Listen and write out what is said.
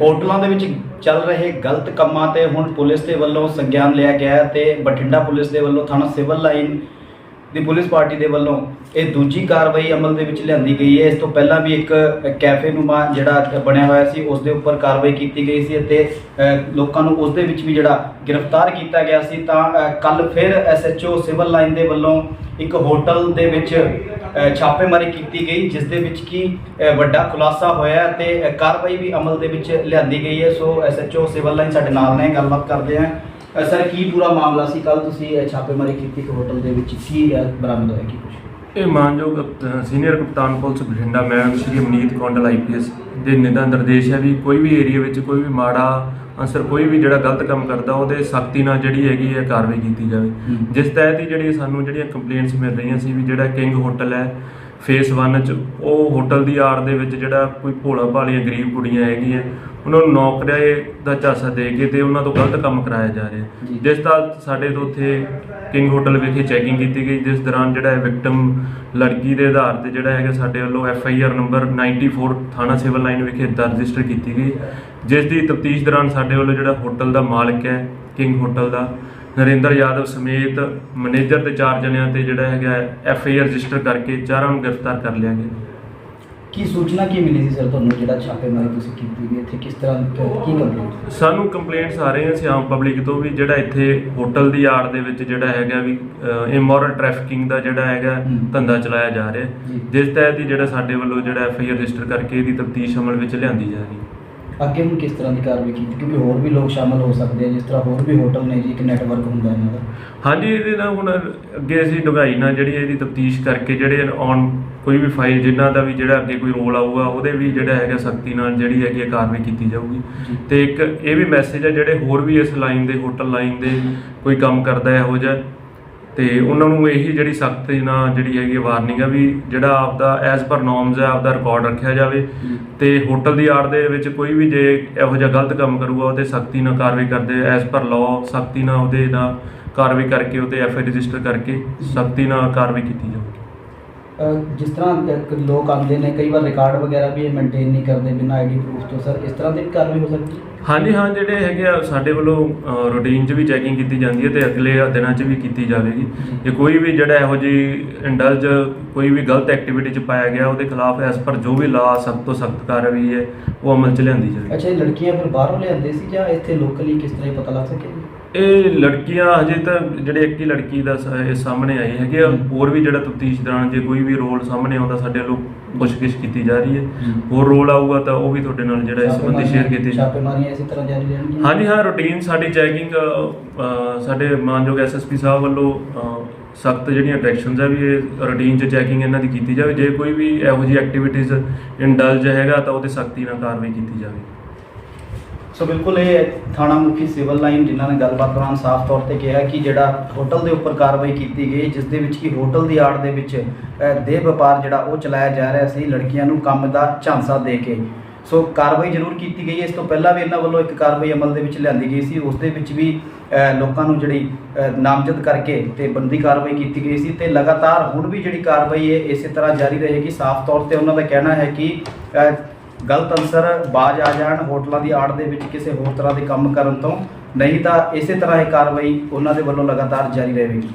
ਹੋਟਲਾਂ ਦੇ ਵਿੱਚ ਚੱਲ ਰਹੇ ਗਲਤ ਕੰਮਾਂ ਤੇ ਹੁਣ ਪੁਲਿਸ ਦੇ ਵੱਲੋਂ ਸੰਗਿਆਨ ਲਿਆ ਗਿਆ ਹੈ ਤੇ ਬਠਿੰਡਾ ਪੁਲਿਸ ਦੇ ਵੱਲੋਂ ਥਾਣਾ ਸਿਵਲ ਲਾਈਨ ਦੀ ਪੁਲਿਸ ਪਾਰਟੀ ਦੇ ਵੱਲੋਂ ਇਹ ਦੂਜੀ ਕਾਰਵਾਈ ਅਮਲ ਦੇ ਵਿੱਚ ਲਿਆਂਦੀ ਗਈ ਹੈ। ਇਸ ਤੋਂ ਪਹਿਲਾਂ ਵੀ ਇੱਕ ਕੈਫੇ ਨੂਮਾ ਜਿਹੜਾ ਬਣਿਆ ਹੋਇਆ ਸੀ, ਉਸ ਦੇ ਉੱਪਰ ਕਾਰਵਾਈ ਕੀਤੀ ਗਈ ਸੀ ਅਤੇ ਲੋਕਾਂ ਨੂੰ ਉਸ ਦੇ ਵਿੱਚ ਵੀ ਜਿਹੜਾ ਗ੍ਰਿਫਤਾਰ ਕੀਤਾ ਗਿਆ ਸੀ ਤਾਂ ਕੱਲ ਫਿਰ ਐਸਐਚਓ ਸਿਵਲ ਲਾਈਨ ਦੇ ਵੱਲੋਂ ਇੱਕ ਹੋਟਲ ਦੇ ਵਿੱਚ ਛਾਪੇਮਾਰੀ ਕੀਤੀ ਗਈ, ਜਿਸ ਦੇ ਵਿੱਚ ਕੀ ਵੱਡਾ ਖੁਲਾਸਾ ਹੋਇਆ ਤੇ ਕਾਰਵਾਈ ਵੀ ਅਮਲ ਦੇ ਵਿੱਚ ਲਿਆਂਦੀ ਗਈ ਹੈ। ਸੋ ਐਸਐਚਓ ਸਿਵਲ ਲਾਈਨ ਸਾਡੇ ਨਾਲ ਨੇ, ਗੱਲਬਾਤ ਕਰਦੇ ਹਾਂ। ਅ, ਸਰ ਕੀ ਪੂਰਾ ਮਾਮਲਾ ਸੀ? ਕੱਲ ਤੁਸੀਂ ਅ, ਛਾਪੇਮਾਰੀ ਕੀਤੀ ਇੱਕ ਹੋਟਲ ਦੇ ਵਿੱਚ। ਕੀ ਅ, ਬਰਾਮਦ ਹੋਇਆ? ਕੀ ਕੁਝ ਇਹ ਮਾਨਯੋਗ ਕਪ- ਸੀਨੀਅਰ ਕਪਤਾਨ police Bathinda madam Shri Amneet Kondal IPS ਦੇ ਨਿਦਾ ਨਿਰਦੇਸ਼ ਹੈ ਵੀ ਕੋਈ ਵੀ ਏਰੀਆ ਵਿੱਚ ਕੋਈ ਵੀ ਮਾੜਾ ਅਨਸਰ ਕੋਈ ਵੀ ਜਿਹੜਾ ਗਲਤ ਕੰਮ ਕਰਦਾ ਉਹਦੇ ਸਖਤੀ ਨਾਲ ਜਿਹੜੀ ਹੈਗੀ ਹੈ ਕਾਰਵਾਈ ਕੀਤੀ ਜਾਵੇ। ਹੂੰ। ਜਿਸ ਤਹਿਤ ਹੀ ਜਿਹੜੀ ਸਾਨੂੰ ਜਿਹੜੀਆਂ ਕੰਪਲੇਂਟਸ ਮਿਲ ਰਹੀਆਂ ਸੀ ਵੀ ਜਿਹੜਾ ਕਿੰਗ ਹੋਟਲ ਹੈ ਫੇਸ 1 ਚ ਉਹ ਹੋਟਲ ਦੀ ਆੜ ਦੇ ਵਿੱਚ ਜਿਹੜਾ ਕੋਈ ਭੋਲਾ ਭਾਲੀਆਂ ਗਰੀਬ ਕੁੜੀਆਂ ਹੈਗੀਆਂ ਉਹਨਾਂ ਨੂੰ ਨੌਕਰੀ ਦਾ ਝਾਂਸਾ ਦੇ ਕੇ ਤੇ ਉਹਨਾਂ ਤੋਂ ਗਲਤ ਕੰਮ ਕਰਾਇਆ ਜਾ ਰਿਹਾ। ਜਿਸ ਦਾ ਸਾਡੇ ਤੋਂ ਉੱਥੇ ਕਿੰਗ ਹੋਟਲ ਵਿਖੇ ਚੈਕਿੰਗ ਕੀਤੀ ਗਈ ਜਿਸ ਦੌਰਾਨ ਜਿਹੜਾ ਵਿਕਟਮ ਲੜਕੀ ਦੇ ਆਧਾਰ ਤੇ ਜਿਹੜਾ ਹੈਗਾ ਸਾਡੇ ਵੱਲੋਂ ਐਫ ਆਈ ਆਰ ਨੰਬਰ 94 ਥਾਣਾ ਸਿਵਲ ਲਾਈਨ ਵਿਖੇ ਦਰਜ ਰਜਿਸਟਰ ਕੀਤੀ ਗਈ ਜਿਸ ਦੀ ਤਫਤੀਸ਼ ਦੌਰਾਨ ਸਾਡੇ ਵੱਲੋਂ ਜਿਹੜਾ ਹੋਟਲ ਦਾ ਮਾਲਕ ਹੈ ਕਿੰਗ ਹੋਟਲ ਦਾ ਨਰਿੰਦਰ ਯਾਦਵ ਸਮੇਤ ਮੈਨੇਜਰ ਤੇ ਚਾਰ ਜਣਿਆਂ ਤੇ ਜਿਹੜਾ ਹੈਗਾ ਐਫ ਆਈ ਆਰ ਰਜਿਸਟਰ ਕਰਕੇ ਚਾਰਾਂ ਨੂੰ ਗ੍ਰਿਫਤਾਰ ਕਰ ਲਿਆ ਗਿਆ ਕੀ ਸੂਚਨਾ ਕੀ ਮਿਲੀ ਸੀ ਸਰ ਤੁਹਾਨੂੰ ਜਿਹੜਾ ਛਾਪੇਮਾਰੀ ਤੁਸੀਂ ਕੀਤੀ ਵੀ ਇੱਥੇ ਕਿਸ ਤਰ੍ਹਾਂ ਕ- ਕੀ ਕੰਪਲੇਂਟ ਸਾਨੂੰ ਕੰਪਲੇਂਟਸ ਆ ਰਹੀਆਂ ਸੀ ਆਮ ਪਬਲਿਕ ਤੋਂ ਵੀ ਜਿਹੜਾ ਇੱਥੇ ਹੋਟਲ ਦੀ ਆੜ ਦੇ ਵਿੱਚ ਜਿਹੜਾ ਹੈਗਾ ਵੀ ਇਮੋਰਲ ਟ੍ਰੈਫਿਕਿੰਗ ਦਾ ਜਿਹੜਾ ਹੈਗਾ ਹੂੰ। ਧੰਦਾ ਚਲਾਇਆ ਜਾ ਰਿਹਾ ਜੀ। ਜਿਸ ਤਹਿਤ ਹੀ ਜਿਹੜਾ ਸਾਡੇ ਵੱਲੋਂ ਜਿਹੜਾ ਐਫ ਆਈ ਆਰ ਰਜਿਸਟਰ ਕਰਕੇ ਇਹਦੀ ਤਫਤੀਸ਼ ਅਮਲ ਵਿੱਚ ਲਿਆਂਦੀ ਜਾ ਰਹੀ ਹੈ ਅੱਗੇ ਹੁਣ ਕਿਸ ਤਰ੍ਹਾਂ ਦੀ ਕਾਰਵਾਈ ਕੀਤੀ? ਕਿਉਂਕਿ ਹੋਰ ਵੀ ਲੋਕ ਸ਼ਾਮਲ ਹੋ ਸਕਦੇ ਆ ਜਿਸ ਤਰ੍ਹਾਂ ਹੋਰ ਵੀ ਹੋਟਲ ਨੇ ਜੀ ਇੱਕ ਨੈਟਵਰਕ ਹੁੰਦਾ ਇਹਨਾਂ ਦਾ। ਹਾਂਜੀ ਇਹਦੇ ਨਾਲ ਹੁਣ ਅੱਗੇ ਅਸੀਂ ਡੁੰਗਾਈ ਨਾਲ ਜਿਹੜੀ ਇਹਦੀ ਤਫਤੀਸ਼ ਕਰਕੇ ਜਿਹੜੇ ਔਨ ਕੋਈ ਵੀ ਫਾਈਲ ਜਿਨ੍ਹਾਂ ਦਾ ਵੀ ਜਿਹੜਾ ਅੱਗੇ ਕੋਈ ਰੋਲ ਆਊਗਾ ਉਹਦੇ ਵੀ ਜਿਹੜਾ ਹੈਗਾ ਸਖਤੀ ਨਾਲ ਜਿਹੜੀ ਹੈਗੀ ਕਾਰਵਾਈ ਕੀਤੀ ਜਾਊਗੀ। ਤੇ ਇੱਕ ਇਹ ਵੀ ਮੈਸੇਜ ਹੈ ਜਿਹੜੇ ਹੋਰ ਵੀ ਇਸ ਲਾਈਨ ਦੇ ਹੋਟਲ ਲਾਈਨ ਦੇ ਕੋਈ ਕੰਮ ਕਰਦਾ ਹੈ ਇਹੋ ਜਿਹਾ ਤੇ ਉਹਨਾਂ ਨੂੰ ਇਹੀ ਜਿਹੜੀ ਸਖਤੀ ਨਾਲ ਜਿਹੜੀ ਹੈਗੀ ਵਾਰਨਿੰਗ ਹੈ ਵੀ ਜਿਹੜਾ ਆਪਦਾ ਐਜ਼ ਪਰ ਨੋਰਮਸ ਹੈ ਆਪਦਾ ਰਿਕਾਰਡ ਰੱਖਿਆ ਜਾਵੇ। ਤੇ ਹੋਟਲ ਦੀ ਆੜ ਦੇ ਵਿੱਚ ਕੋਈ ਵੀ ਜੇ ਇਹੋ ਜਿਹਾ ਗਲਤ ਕੰਮ ਕਰੂਗਾ ਉਹਤੇ ਸਖਤੀ ਨਾਲ ਕਾਰਵਾਈ ਕਰਦੇ ਐਜ਼ ਪਰ ਲਾਅ ਸਖਤੀ ਨਾਲ ਉਹਦੇ ਨਾਲ ਕਾਰਵਾਈ ਕਰਕੇ ਉਹਤੇ ਐਫ ਆਈ ਰਜਿਸਟਰ ਕਰਕੇ ਸਖਤੀ ਨਾਲ ਕਾਰਵਾਈ ਕੀਤੀ ਜਾਊਗੀ ਜਿਸ ਤਰ੍ਹਾਂ ਇੱਕ ਲੋਕ ਆਉਂਦੇ ਨੇ ਕਈ ਵਾਰ ਰਿਕਾਰਡ ਵਗੈਰਾ ਵੀ ਇਹ ਮੇਨਟੇਨ ਨਹੀਂ ਕਰਦੇ ਬਿਨਾਂ ਆਈਡੀ ਪ੍ਰੂਫ ਤੋਂ। ਸਰ ਇਸ ਤਰ੍ਹਾਂ ਦੀ ਵੀ ਕਾਰਵਾਈ ਹੋ ਸਕਦੀ ਹੈ? ਹਾਂਜੀ ਹਾਂ ਜਿਹੜੇ ਹੈਗੇ ਆ ਸਾਡੇ ਵੱਲੋਂ ਰੂਟੀਨ 'ਚ ਵੀ ਚੈਕਿੰਗ ਕੀਤੀ ਜਾਂਦੀ ਹੈ ਤੇ ਅਗਲੇ ਦਿਨਾਂ 'ਚ ਵੀ ਕੀਤੀ ਜਾਵੇਗੀ। ਜੇ। ਕੋਈ ਵੀ ਜਿਹੜਾ ਇਹੋ ਜਿਹੀ ਇੰਡਲਜ ਕੋਈ ਵੀ ਗਲਤ ਐਕਟੀਵਿਟੀ 'ਚ ਪਾਇਆ ਗਿਆ ਉਹਦੇ ਖਿਲਾਫ ਐਸ ਪਰ ਜੋ ਵੀ ਲਾ ਸਖਤ ਤੋਂ ਸਖਤ ਕਾਰਵਾਈ ਹੈ ਉਹ ਅਮਲ 'ਚ ਲਿਆਂਦੀ ਜਾਵੇਗੀ। ਅੱਛਾ ਇਹ ਲੜਕੀਆਂ ਫਿਰ ਬਾਹਰੋਂ ਲਿਆਉਂਦੇ ਸੀ ਜਾਂ ਇੱਥੇ ਲੋਕਲੀ ਕਿਸ ਤਰ੍ਹਾਂ ਇਹ ਪਤਾ ਲੱਗ ਸਕੇ ਇਹ ਲੜਕੀਆਂ ਹਜੇ ਤਾਂ ਜਿਹੜੇ ਇੱਕ ਹੀ ਲੜਕੀ ਦਾ ਸ- ਇਹ ਸਾਹਮਣੇ ਆਈ ਹੈਗੀ ਆ। ਹੋਰ ਵੀ ਜਿਹੜਾ ਤਫਤੀਸ਼ ਦੌਰਾਨ ਜੇ ਕੋਈ ਵੀ ਰੋਲ ਸਾਹਮਣੇ ਆਉਂਦਾ ਸਾਡੇ ਵੱਲੋਂ ਪੁੱਛਗਿੱਛ ਕੀਤੀ ਜਾ ਰਹੀ ਹੈ। ਜੀ। ਹੋਰ ਰੋਲ ਆਊਗਾ ਤਾਂ ਉਹ ਵੀ ਤੁਹਾਡੇ ਨਾਲ ਜਿਹੜਾ ਇਸ ਸੰਬੰਧੀ ਸ਼ੇਅਰ ਕੀਤੀ ਜਾਵੇ ਛਾਪੇਮਾਰੀਆਂ ਇਸੇ ਤਰ੍ਹਾਂ ਜਾਰੀ ਰਹਿਣਗੀਆਂ? ਹਾਂਜੀ ਹਾਂ ਰੂਟੀਨ ਸਾਡੀ ਚੈਕਿੰਗ ਸਾਡੇ ਮਾਨਯੋਗ ਐਸਐਸਪੀ ਸਾਹਿਬ ਵੱਲੋਂ ਸਖਤ ਜਿਹੜੀਆਂ ਡਾਇਰੈਕਸ਼ਨਸ ਆ ਵੀ ਇਹ ਰੂਟੀਨ 'ਚ ਚੈਕਿੰਗ ਇਹਨਾਂ ਦੀ ਕੀਤੀ ਜਾਵੇ। ਜੇ ਕੋਈ ਵੀ ਇਹੋ ਜਿਹੀ ਐਕਟੀਵਿਟੀਜ਼ ਇੰਡਲਜ ਹੈਗਾ ਤਾਂ ਉਹਦੇ ਸਖਤੀ ਨਾਲ ਕਾਰਵਾਈ ਕੀਤੀ ਜਾਵੇ। ਸੋ ਬਿਲਕੁਲ ਇਹ ਥਾਣਾ ਮੁਖੀ ਸਿਵਲ ਲਾਈਨ ਜਿਨ੍ਹਾਂ ਨੇ ਗੱਲਬਾਤ ਦੌਰਾਨ ਸਾਫ਼ ਤੌਰ ਤੇ ਕਿਹਾ ਕਿ ਜਿਹੜਾ ਹੋਟਲ ਦੇ ਉੱਪਰ ਕਾਰਵਾਈ ਕੀਤੀ ਗਈ ਜਿਸ ਦੇ ਵਿੱਚ ਕਿ ਹੋਟਲ ਦੀ ਆੜ ਦੇ ਵਿੱਚ ਅ, ਦੇਹ ਵਪਾਰ ਜਿਹੜਾ ਉਹ ਚਲਾਇਆ ਜਾ ਰਿਹਾ ਸੀ ਲੜਕੀਆਂ ਨੂੰ ਕੰਮ ਦਾ ਝਾਂਸਾ ਦੇ ਕੇ। ਸੋ ਕਾਰਵਾਈ ਜ਼ਰੂਰ ਕੀਤੀ ਗਈ। ਹੈ ਇਸ ਤੋਂ ਪਹਿਲਾਂ ਵੀ ਇਹਨਾਂ ਵੱਲੋਂ ਇੱਕ ਕਾਰਵਾਈ ਅਮਲ ਦੇ ਵਿੱਚ ਲਿਆਂਦੀ ਗਈ ਸੀ। ਉਸ ਦੇ ਵਿੱਚ ਵੀ ਲੋਕਾਂ ਨੂੰ ਜਿਹੜੀ ਨਾਮਜ਼ਦ ਕਰਕੇ ਤੇ ਬੰਦੀ ਕਾਰਵਾਈ ਕੀਤੀ ਗਈ ਸੀ ਤੇ ਲਗਾਤਾਰ ਹੁਣ ਵੀ ਜਿਹੜੀ ਕਾਰਵਾਈ ਹੈ ਇਸੇ ਤਰ੍ਹਾਂ ਜਾਰੀ ਰਹੇਗੀ। ਸਾਫ਼ ਤੌਰ ਤੇ ਉਹਨਾਂ ਦਾ ਕਹਿਣਾ ਹੈ ਕਿ ਗਲਤ ਅਨਸਰ ਬਾਜ ਆ ਜਾਣ, ਹੋਟਲਾਂ ਦੀ ਆੜ ਦੇ ਵਿੱਚ ਕਿਸੇ ਹੋਰ ਤਰ੍ਹਾਂ ਦੇ ਕੰਮ ਕਰਨ ਤੋਂ ਨਹੀਂ ਤਾਂ ਇਸੇ ਤਰ੍ਹਾਂ ਇਹ ਕਾਰਵਾਈ ਉਹਨਾਂ ਦੇ ਵੱਲੋਂ ਲਗਾਤਾਰ ਜਾਰੀ ਰਹੇਗੀ।